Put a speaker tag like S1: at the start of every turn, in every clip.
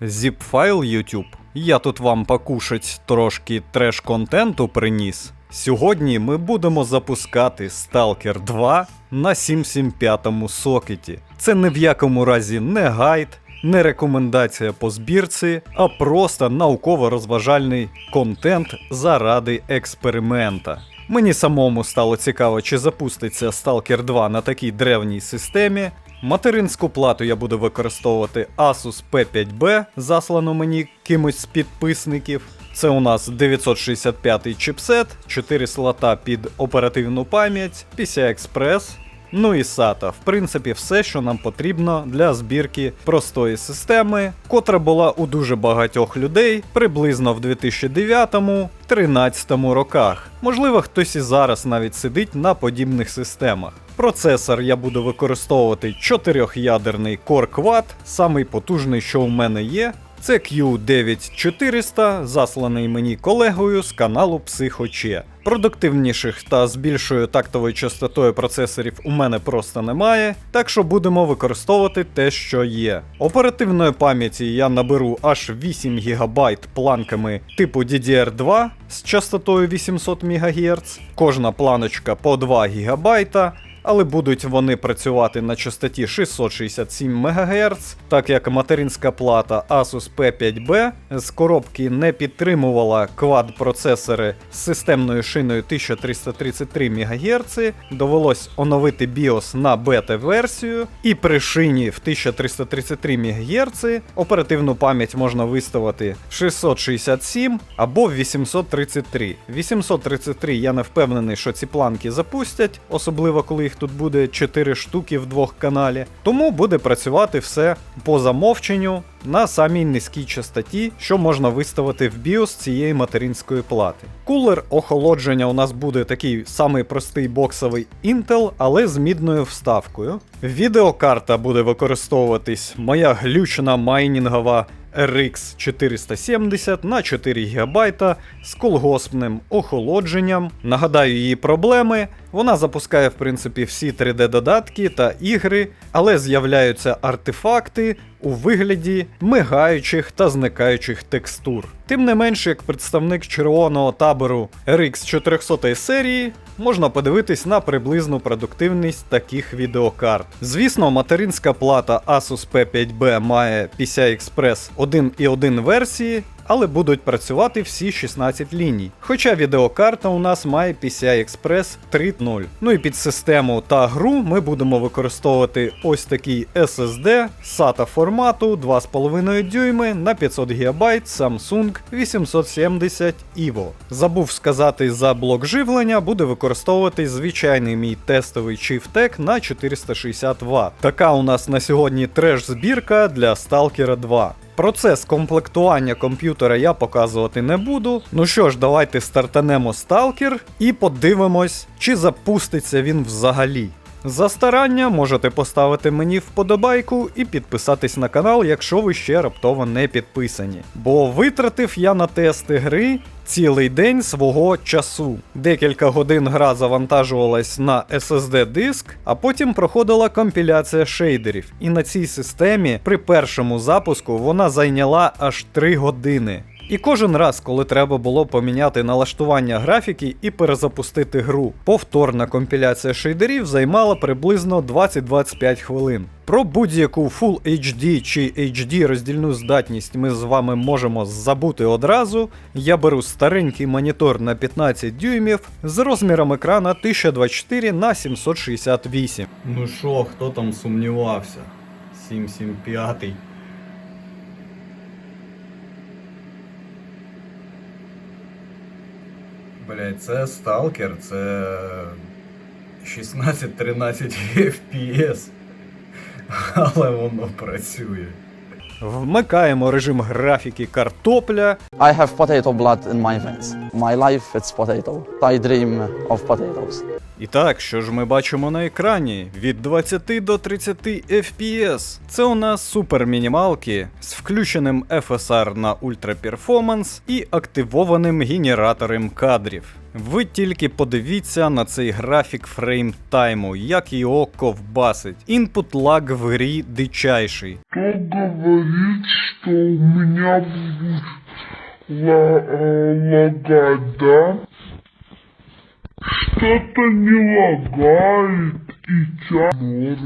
S1: Zip-файл YouTube. Я тут вам покушать трошки треш-контенту приніс. Сьогодні ми будемо запускати Stalker 2 на 775 сокеті. Це ні в якому разі не гайд, не рекомендація по збірці, а просто науково-розважальний контент заради експеримента. Мені самому стало цікаво, чи запуститься Stalker 2 на такій древній системі. Материнську плату я буду використовувати Asus P5B, заслану мені кимось з підписників. Це у нас 965 чипсет, 4 слота під оперативну пам'ять, PCI-Express, Ну і SATA. В принципі, все, що нам потрібно для збірки простої системи, котра була у дуже багатьох людей приблизно в 2009-13 роках. Можливо, хтось і зараз навіть сидить на подібних системах. Процесор я буду використовувати 4-ядерний Core Quad, самий потужний, що у мене є. Це Q9400, засланий мені колегою з каналу Психоче. Продуктивніших та з більшою тактовою частотою процесорів у мене просто немає, так що будемо використовувати те, що є. Оперативної пам'яті я наберу аж 8 ГБ планками типу DDR2 з частотою 800 МГц, кожна планочка по 2 ГБ але будуть вони працювати на частоті 667 МГц, так як материнська плата Asus P5B з коробки не підтримувала квад-процесори з системною шиною 1333 МГц, довелось оновити BIOS на бета-версію, і при шині в 1333 МГц оперативну пам'ять можна виставити 667 або 833. 833 я не впевнений, що ці планки запустять, особливо коли їх тут буде 4 штуки в двох каналі. Тому буде працювати все по замовченню на самій низькій частоті, що можна виставити в BIOS цієї материнської плати. Кулер охолодження у нас буде такий самий простий боксовий Intel, але з мідною вставкою. Відеокарта буде використовуватись моя глючна майнінгова RX 470 на 4 ГБ з колгоспним охолодженням. Нагадаю її проблеми. Вона запускає, в принципі, всі 3D-додатки та ігри, але з'являються артефакти у вигляді мигаючих та зникаючих текстур. Тим не менш, як представник червоного табору RX 400 серії, можна подивитись на приблизну продуктивність таких відеокарт. Звісно, материнська плата Asus P5B має PCI-Express 1.1 версії, але будуть працювати всі 16 ліній. Хоча відеокарта у нас має PCI-Express 3.0. Ну і під систему та гру ми будемо використовувати ось такий SSD SATA формату 2,5 дюйми на 500 ГБ Samsung 870 EVO. Забув сказати за блок живлення, буде використовувати звичайний мій тестовий Chieftec на 460 Вт. Така у нас на сьогодні треш-збірка для Stalker 2. Процес комплектування комп'ютера я показувати не буду. Ну що ж, давайте стартанемо Stalker і подивимось, чи запуститься він взагалі. За старання можете поставити мені вподобайку і підписатись на канал, якщо ви ще раптово не підписані. Бо витратив я на тести гри цілий день свого часу. Декілька годин гра завантажувалась на SSD диск, а потім проходила компіляція шейдерів. І на цій системі при першому запуску вона зайняла аж 3 години. І кожен раз, коли треба було поміняти налаштування графіки і перезапустити гру, повторна компіляція шейдерів займала приблизно 20-25 хвилин. Про будь-яку Full HD чи HD роздільну здатність ми з вами можемо забути одразу. Я беру старенький монітор на 15 дюймів з розміром екрана 1024 на 768. Ну що, хто там сумнівався? 775. Блять, це сталкер, це 16-13 FPS. Але воно працює. Вмикаємо режим графіки картопля.
S2: I have potato blood in my veins. My life it's potato. I dream of potatoes.
S1: І так, що ж ми бачимо на екрані? Від 20 до 30 FPS. Це у нас супер мінімалки з включеним FSR на ультраперформанс і активованим генератором кадрів. Ви тільки подивіться на цей графік фреймтайму, як його ковбасить. Інпут лаг в грі дичайший.
S3: Кто говорит, что у меня будут ла- э, лагать, да? Что-то не лагает и тянет.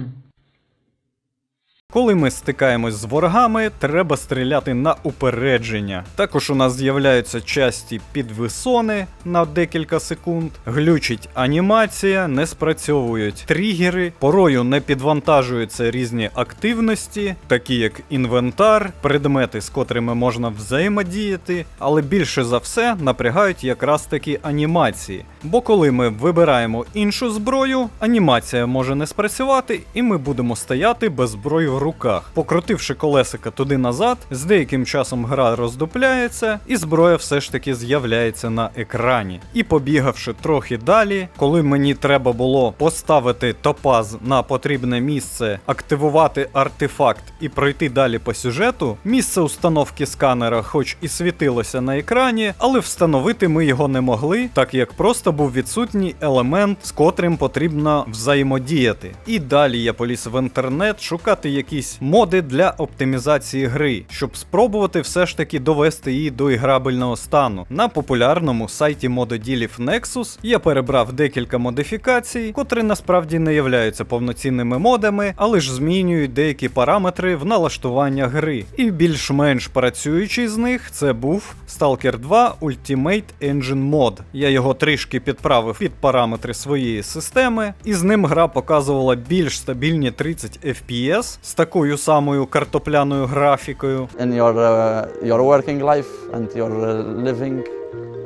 S1: Коли ми стикаємось з ворогами, треба стріляти на упередження. Також у нас з'являються часті підвисони на декілька секунд, глючить анімація, не спрацьовують тригери, порою не підвантажуються різні активності, такі як інвентар, предмети, з котрими можна взаємодіяти, але більше за все напрягають якраз такі анімації. Бо коли ми вибираємо іншу зброю, анімація може не спрацювати, і ми будемо стояти без зброї руках. Покрутивши колесика туди назад, з деяким часом гра роздупляється, і зброя все ж таки з'являється на екрані. І побігавши трохи далі, коли мені треба було поставити топаз на потрібне місце, активувати артефакт і пройти далі по сюжету, місце установки сканера, хоч і світилося на екрані, але встановити ми його не могли, так як просто був відсутній елемент, з котрим потрібно взаємодіяти. І далі я поліз в інтернет шукати якісь моди для оптимізації гри, щоб спробувати все ж таки довести її до іграбельного стану. На популярному сайті мододілів Nexus я перебрав декілька модифікацій, котрі насправді не являються повноцінними модами, але ж змінюють деякі параметри в налаштування гри. І більш-менш працюючий з них це був Stalker 2 Ultimate Engine Mod. Я його трішки підправив під параметри своєї системи, і з ним гра показувала більш стабільні 30 FPS такою самою картопляною графікою.
S2: In your, uh, your working life and your uh, living,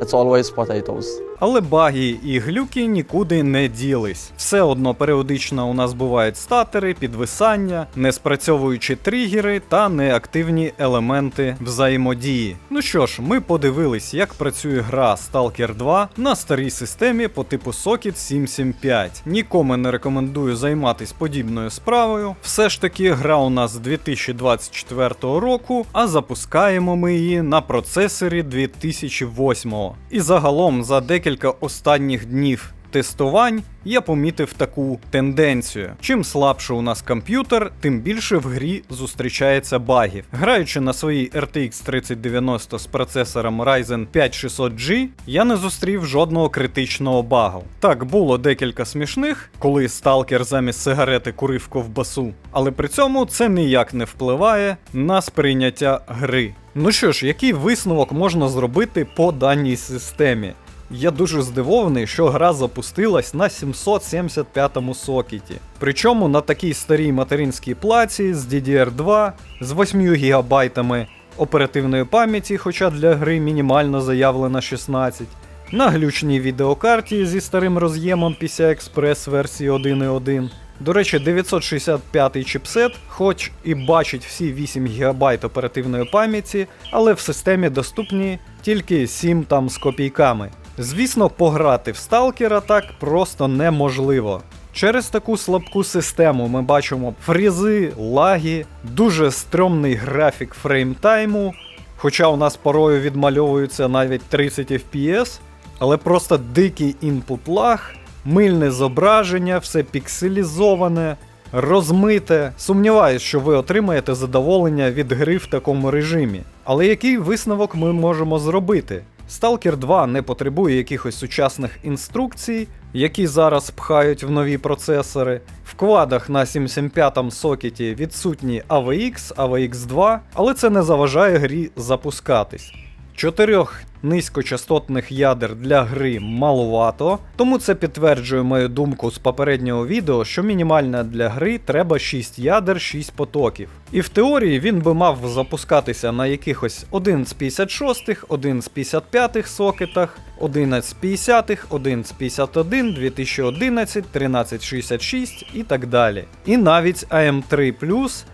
S2: it's always potatoes.
S1: Але баги і глюки нікуди не ділись. Все одно періодично у нас бувають статери, підвисання, не спрацьовуючі тригери та неактивні елементи взаємодії. Ну що ж, ми подивились, як працює гра Stalker 2 на старій системі по типу Socket 775. Нікому не рекомендую займатися подібною справою. Все ж таки, гра у нас з 2024 року, а запускаємо ми її на процесорі 2008. І загалом за декілька останніх днів тестувань я помітив таку тенденцію. Чим слабше у нас комп'ютер, тим більше в грі зустрічається багів. Граючи на своїй RTX 3090 з процесором Ryzen 5600G, я не зустрів жодного критичного багу. Так, було декілька смішних, коли сталкер замість сигарети курив ковбасу, але при цьому це ніяк не впливає на сприйняття гри. Ну що ж, який висновок можна зробити по даній системі? Я дуже здивований, що гра запустилась на 775-му сокеті. Причому на такій старій материнській плаці з DDR2 з 8 ГБ оперативної пам'яті, хоча для гри мінімально заявлена 16. На глючній відеокарті зі старим роз'ємом PCI Express версії 1.1. До речі, 965 чіпсет, хоч і бачить всі 8 ГБ оперативної пам'яті, але в системі доступні тільки 7 там з копійками. Звісно, пограти в сталкера так просто неможливо. Через таку слабку систему ми бачимо фрізи, лаги, дуже стрьомний графік фреймтайму, хоча у нас порою відмальовується навіть 30 FPS, але просто дикий інпут лаг, мильне зображення, все пікселізоване, розмите. Сумніваюсь, що ви отримаєте задоволення від гри в такому режимі. Але який висновок ми можемо зробити? Stalker 2 не потребує якихось сучасних інструкцій, які зараз пхають в нові процесори. В квадах на 775 сокеті відсутні AVX, AVX 2, але це не заважає грі запускатись. Чотирьох низькочастотних ядер для гри малувато, тому це підтверджує мою думку з попереднього відео, що мінімально для гри треба 6 ядер, 6 потоків. І в теорії він би мав запускатися на якихось 1 з 56, 1 з 55 сокетах, 11 з 50, 1 з 51, 2011, 1366 і так далі. І навіть AM3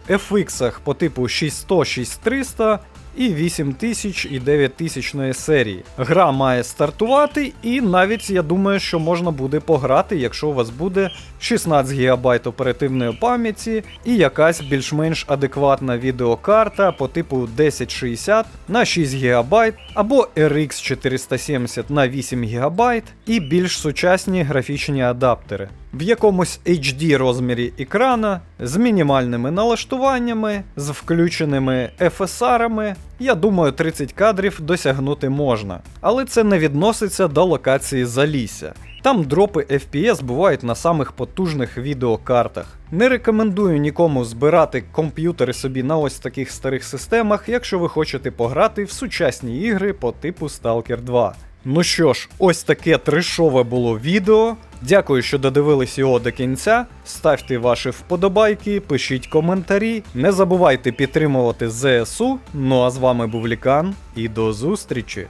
S1: FX по типу 600, 6300 і 8000 і 9000 серії. Гра має стартувати, і навіть я думаю, що можна буде пограти, якщо у вас буде 16 ГБ оперативної пам'яті і якась більш-менш адекватна відеокарта по типу 1060 на 6 ГБ або RX 470 на 8 ГБ і більш сучасні графічні адаптери. В якомусь HD розмірі екрана з мінімальними налаштуваннями, з включеними FSR-ами, я думаю, 30 кадрів досягнути можна. Але це не відноситься до локації Залісся. Там дропи FPS бувають на самих потужних відеокартах. Не рекомендую нікому збирати комп'ютери собі на ось таких старих системах, якщо ви хочете пограти в сучасні ігри по типу Stalker 2. Ну що ж, ось таке трешове було відео. Дякую, що додивились його до кінця. Ставте ваші вподобайки, пишіть коментарі. Не забувайте підтримувати ЗСУ. Ну а з вами був Лікан і до зустрічі!